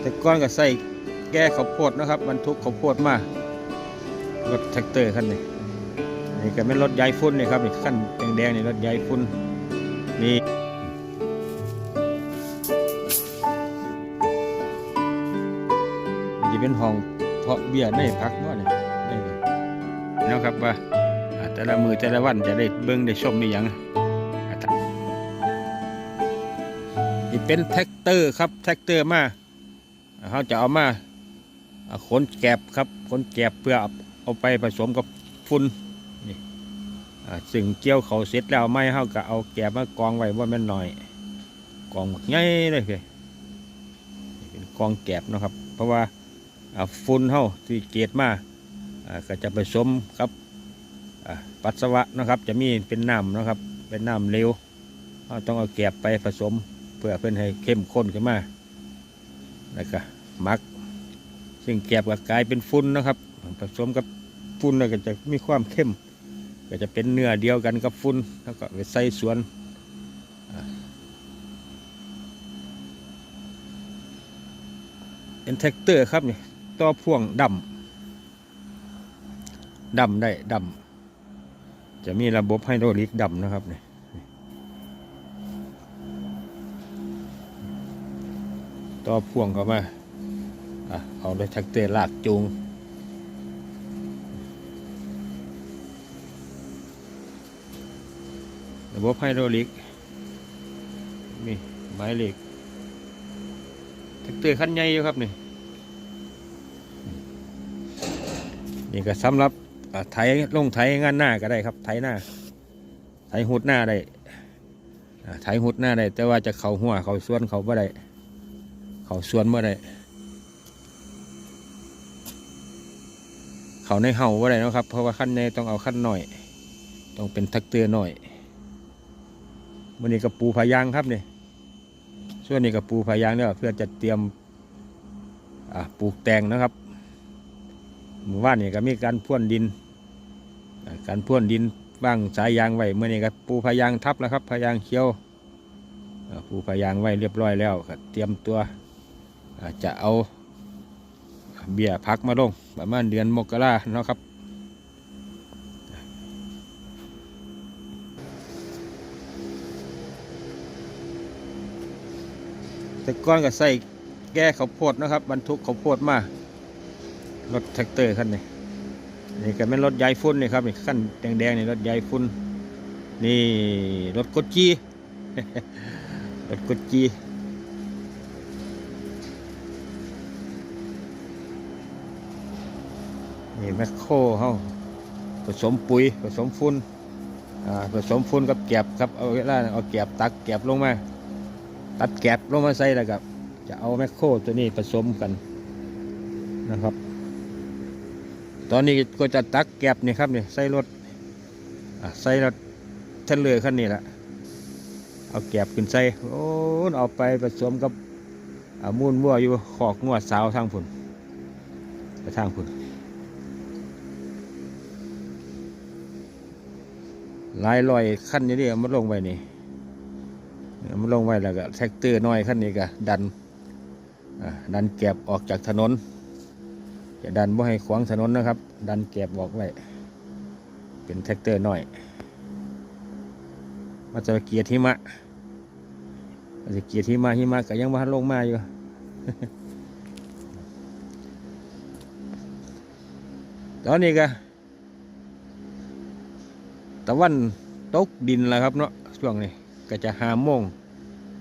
แต่ก้อนก็ใส่แก้ข้าวโพดนะครับบรรทุกข้าวโพดมารถแท็กเตอร์คันนี้นี่ก็เป็นรถใหญ่ฟุ้นนี่ครับนี่ขั้นแดงๆนี่รถใหญ่ฟุ้นนี่จะเป็นห้องเพาะเบี้ยในพักเนาะนี่นี่นะครับว่าแต่ละมือแต่ละวันจะได้เบิ่งได้ชมมีหยังอ่าถ้านี่เป็นแท็กเตอร์ครับแท็กเตอร์มา เขาจะเอามาขนแกบครับขนแกบเพื่อเอาไปผสมกับฝุ่นนี่อ่าซึ่งเกี่ยวเขาเสร็จแล้วไม่เขาก็เอาแกบมากองไว้ว่าม่นหน่อยกองบักใหญ่เลยเพี่เป็นกองแกบนะครับ เพราะว่าอ่าฝุ่นเขาที่เกตมาอ่าก็จะผสมกับปัสสาวะนะครับจะมีเป็นน้ำนะครับ เป็นน้ำเหลวต้องเอาแกบไปผสมเพื่อเพื่อให้เข้มข้นขึ้นมา แล้วก็มัก ซึ่งแกบก็กลายเป็นฝุ่นนะครับผสมกับฝุ่นแล้วก็จะมีความเข้ม ก็จะเป็นเนื้อเดียวกันกับฝุ่นแล้วก็ไปใส่สวนเป็นแท็กเตอร์ครับเนี่ยต่อพ่วงดำดำได้ดำจะมีระบบไฮโดรลิกดำนะครับเนี่ย ต่อพ่วงเข้ามาอะเอาด้วยท็กเตอร์ลากจูงระบบไฮดรอลิกนี่ไม้เหล็กท็กเตอร์คันใหญ่อยู่ครับนี่นี่ก็สำหรับอะไถลงไถงานหน้าก็ได้ครับไถหน้าไถหุดหน้าได้อะไถหุดหน้าได้แต่ว่าจะเขาหัวเขาส่วนเขาบ่ได้ เขาส่วนบ่ได้เขาในเห่าว่าไรนะครับ เพราะว่าขั้นในต้องเอาขั้นหน่อย ต้องเป็นทักเตือหน่อยวันนี้กับปูพายางครับเนี่ยส่วนนี้กับปูพายางเนี่ยเพื่อจะเตรียมปลูกแตงนะครับหมู่บ้านนี่ก็มีการพ่วนดิน การพ่วนดินบ้างสายยางไว้เมื่อนี้ก็ปูพายางทับแล้วครับพายางเขียวปูพายางไว้เรียบร้อยแล้วก็เตรียมตัว อาจะเอาเบียพักมาลงประมาณเดือนมกราเนาะครับแต่ก้อนก็ใส่แก้ข้าวโพดนะครับ บรรทุกข้าวโพดมารถแท็กเตอร์คันนี้นี่ก็เป็นรถใหญ่ฟุ้นนี่ครับนี่ขั้นแดงๆนี่รถใหญ่ฟุ้นนี่รถกดจีรถกดจี นี่แมคโครเขาผสมปุ๋ยผสมฝุ่นผสมฝุ่นกับแกบครับเอาเวลาเอาแกบตักแกบลงมาตัดแกบลงมาใส่แล้วกับ จะเอาแมคโครตัวนี้ผสมกันนะครับ ตอนนี้ก็จะตักแกบนี่ครับนี่ใส่รถใส่รถเทนเลอร์คันนี้แหละเอาแกบขึ้นใส่โอ้เอาไปผสมกับอ่ามูลวัวอยู่ขอกงัวสาวทางผุนไปทางผุน หลายลอยขั้นนี้นี่มันลงไว้นี่มันลงไว้แล้วก็แท็กเตอร์น้อยขั้นนี้ก็ดันอ่าดันแกบออกจากถนน จะดันบ่ให้ขวางถนนนะครับ ดันแกบออกไว้เป็นแท็กเตอร์น้อยมาจะเกียร์หิมะมาจะเกียร์หิมะหิมะก็ยังมาลงมาอยู่ตอนนี้ก็ ตะวันตกดินแล้วครับเนาะช่วงนี้ก็จะหาโมง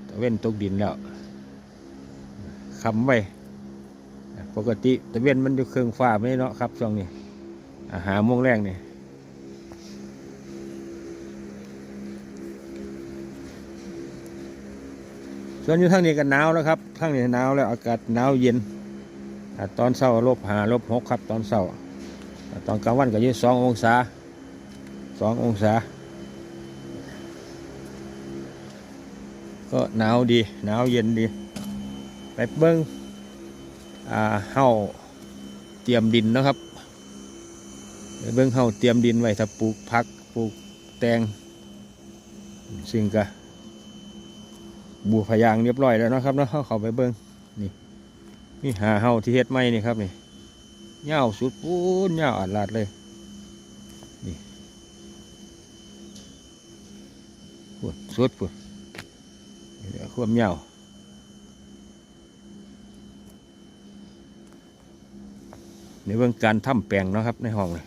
ตะเว้นตกดินแล้วคำไว้ปกติตะเว้นมันอยู่เครื่องฟ้าไม่เนาะครับช่วงนี้หาโมงแรกนี่ส่วนอยู่ทางนี้ก็หนาวแล้วครับทางนี้หนาวแล้วอากาศหนาวเย็นตอนเช้าลบหาลบหกครับตอนเช้าตอนกลางวันก็ยี่สององศา สององศา ก็หนาวดี หนาวเย็นดี ไปเบิ้งอ่าเฮาเตรียมดินนะครับไปเบิ้งเฮาเตรียมดินไว้ถ้าปลูกผักปลูกแตงซึ่งก็บัวพยางเรียบร้อยแล้วนะครับเนาะเฮาเข้าไปเบิ้งนี่นี่หาเฮาที่เฮ็ดไม่นี่ครับนี่เงาวสุดปูนเงาวอัดลาดเลย ปวดสุดปวดความเงาวในเรื่องการทำแปลงนะครับในห้องนี่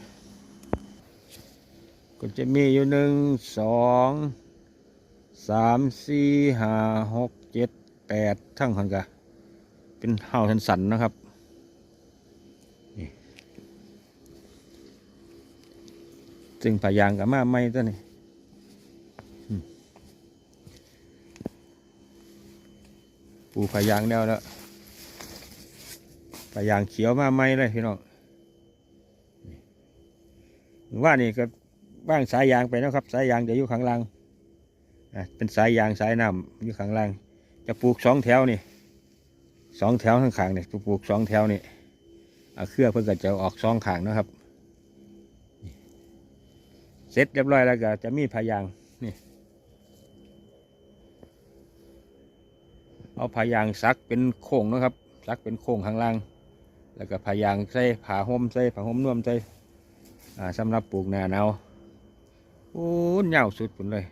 ก็จะมีอยู่หนึ่งสองสามสี่ห้าหกเจ็ดแปดทั้งหันกะเป็นเห่าสันสันนะครับนี่ซึ่งผายางกับมาไม่ตัวนี้อืม ปูผายางแล้วแล้วผายางเขียวมาไม่เลยพี่น้องว่านี่ก็บ้างสายยางไปนะครับ สายยางเดี๋ยวอยู่ข้างล่างเป็นสายยางสายน้ำอยู่ข้างล่าง จะปลูกสองแถวนี่สองแถวข้างขางๆเนี่ยปลูกสองแถวนี่เอาเครือเพื่อจะออกสองขางนะครับ เสร็จเรียบร้อยแล้วก็จะมีพายางนี่ เอาพายางซักเป็นโค้งนะครับซักเป็นโค้งข้างล่าง แล้วก็พายางใส่ผ้าห่มใส่ผ้าห่มนุ่มใส่อ่าสำหรับปลูกหนาหนาวโอ้ยยาวสุดเลย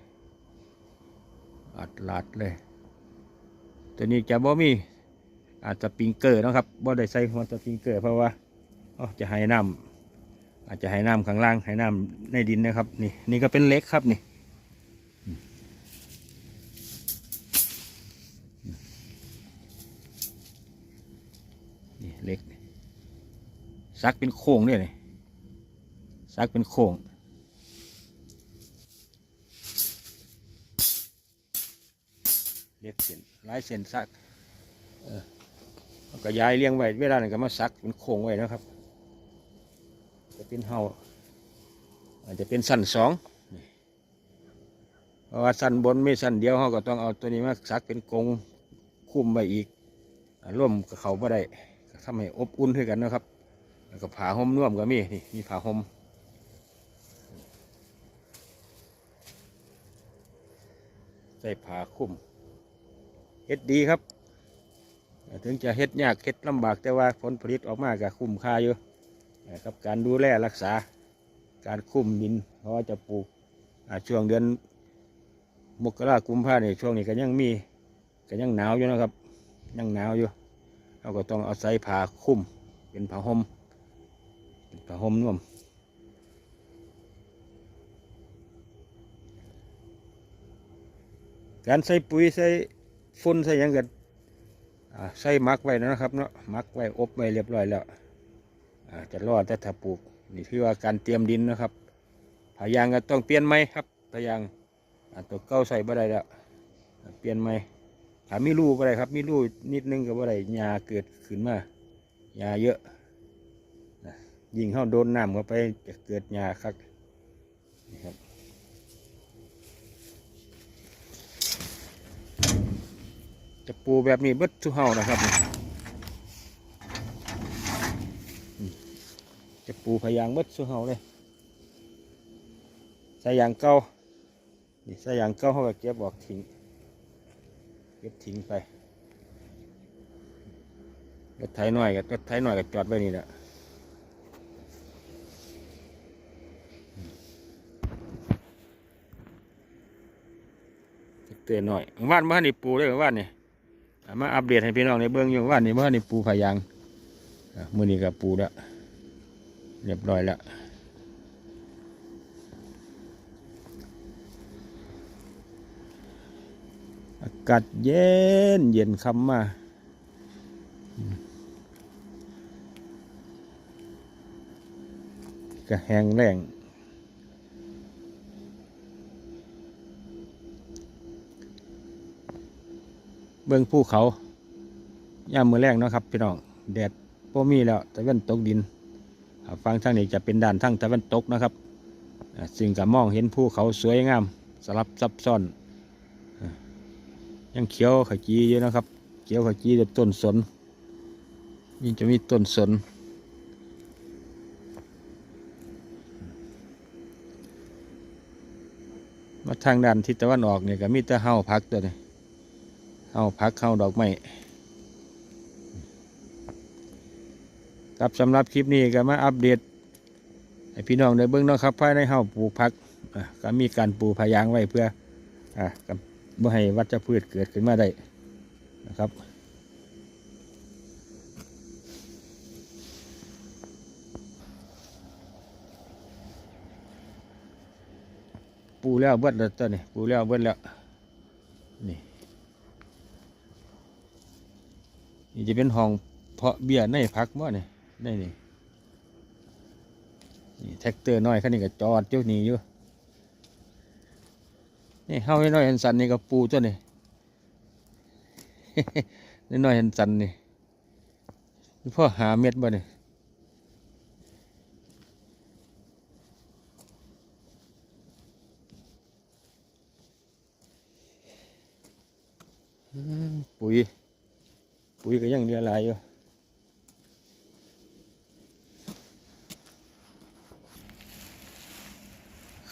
อัดลัดเลย ตัวนี้จะบ่มีอาจจะปิงเกอร์นะครับบ่ได้ใส่หัวสปริงเกอร์เพราะว่าอจะให้น้ำอาจจะให้น้ำข้างล่างให้น้ำในดินนะครับ นี่นี่ก็เป็นเล็กครับนี่ ซักเป็นโค้งด้วยนี่ซักเป็นโค้งเล็กเส้นหลายเส้นซักก็ย้ายเลี้ยงไว้เวลานั้นก็มาซักเป็นโค้งไว้นะครับ จะเป็นเฮาอาจจะเป็นสั้นสองเพราะว่าสั้นบนไม่สั้นเดียวเขาก็ต้องเอาตัวนี้มาซักเป็นกรงคุ้มไว้อีกร่วมกับเขาไ่ได้ทำให้อบอุ่นด้วยกันนะครับ แล้วก็ผ้าห่มน่วมก็มีนี่มีผ้าห่มใส่ผ้าคลุมเฮ็ดดีครับ ถึงจะเฮ็ดยากเฮ็ดลำบากแต่ว่าผลผลิตออกมาก็คุ้มค่าอยู่นะครับการดูแลรักษาการคุ้มดิน เพราะว่าจะปลูกช่วงเดือนมกรากุมภาเนี่ยช่วงนี้ก็ยังมีก็ยังหนาวอยู่นะครับยังหนาวอยู่เราก็ต้องเอาใส่ผ้าคลุมเป็นผ้าห่ม ผ้าห่มนุ่มการใส่ปุ๋ยใส่ฝุ่นใส่ยังกันใส่มักไว้นะครับเนาะมักไว้อบไว้เรียบร้อยแล้วจะรอดแต่ถ้าปลูกนี่คือว่าการเตรียมดินนะครับพายางก็ต้องเปลี่ยนไหมครับพายางตัวเก้าใส่บ่ได้แล้วเปลี่ยนไหมถ้ามีรูบ่ได้ครับ มีรูนิดนึงก็บ่ได้หญ้าเกิดขึ้นมาหญ้าเยอะ ยิงเข้าโดนน้ำเข้าไปจะเกิดหญ้าครับนี่ครับจะปูแบบนี้เบิดทุเฮานะครับจะปูพยางเบิดทุเฮาเลยใส่ยางเก่านี่ใส่ยางเก่าเขาก็เก็บออกทิ้งเก็บทิ้งไปรถไถหน่อยกับรถไถหน่อยกับจอดไว้นี่แหละ ตือนหน่อยว่านบ้านนี่ปูได้ว่านนี่มาอัปเดตให้พี่น้องในเบื้องอยู่ว่านี่ว่านี่ปูพายางมือนี้กับปูแล้วเรียบร้อยแล้วอากาศเย็นเย็นคำมาก็แห้งแรง เบื้องภูเขาย่ามมือแรงเนาะครับพี่น้องแดดพอมีแล้วตะวันตกดินฟังทางนี้จะเป็นด้านทางตะวันตกนะครับอ่าซึ่งก็มองเห็นภูเขาสวยงามสลับซับซ้อน ยังเขียวขจีอยู่นะครับ เขียวขจีด้วยต้นสนนี่จะมีต้นสนมาทางด้านทิศตะวันออกเนี่ยก็มีแต่เฮาพักตัวนี้ เอาพักเข้าดอกไม้ครับสำหรับคลิปนี้ก็มาอัปเดตให้พี่น้องได้เบิ่งเนะครับภายในเฮาปลูกผักก็มีการปลูกพะยางไว้เพื่ออะกับบ่ให้วัชพืชเกิดขึ้นมาได้นะครับปูแล้วเบิดแล้วตัวนี้ปูแล้วเบิดแล้วนี่ นี่จะเป็นห้องเพาะเบี้ยในพักบ่นี่ได้นี่นี่แท็กเตอร์น้อยคันนี้ก็จอดเจ้านี่อยู่นี่เฮาให้น้อยเห็นสันนี่ก็ปูตัวนี้น้อยเห็นสันนี่พ่อหาเม็ดบ่นี่ยมปุ๋ย ปุ๋ย ก็ยังเหลือหลายอยู่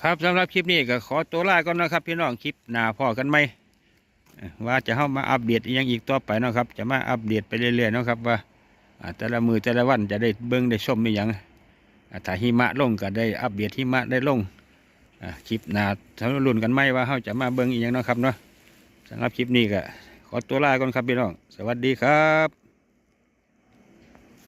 ครับสำหรับคลิปนี้ก็ขอตัวลาก่อนนะครับ พี่น้องคลิปหน้าพ่อกันไหมว่าจะเข้ามาอัปเดตยังอีกต่อไปเนาะครับ จะมาอัปเดตไปเรื่อยๆนะครับ ว่าแต่ละมือแต่ละวันจะได้เบิ้งได้ชมอีหยังอ่าถ้าหิมะลงก็ได้อัปเดตหิมะได้ลงอ่าคลิปหน้าทำรุ่นกันไหมว่าเขาจะมาเบิ้งอีหยังเนาะครับเนาะสำหรับคลิปนี้ก็ ตัวลาก่อนครับพี่น้อง สวัสดีครับ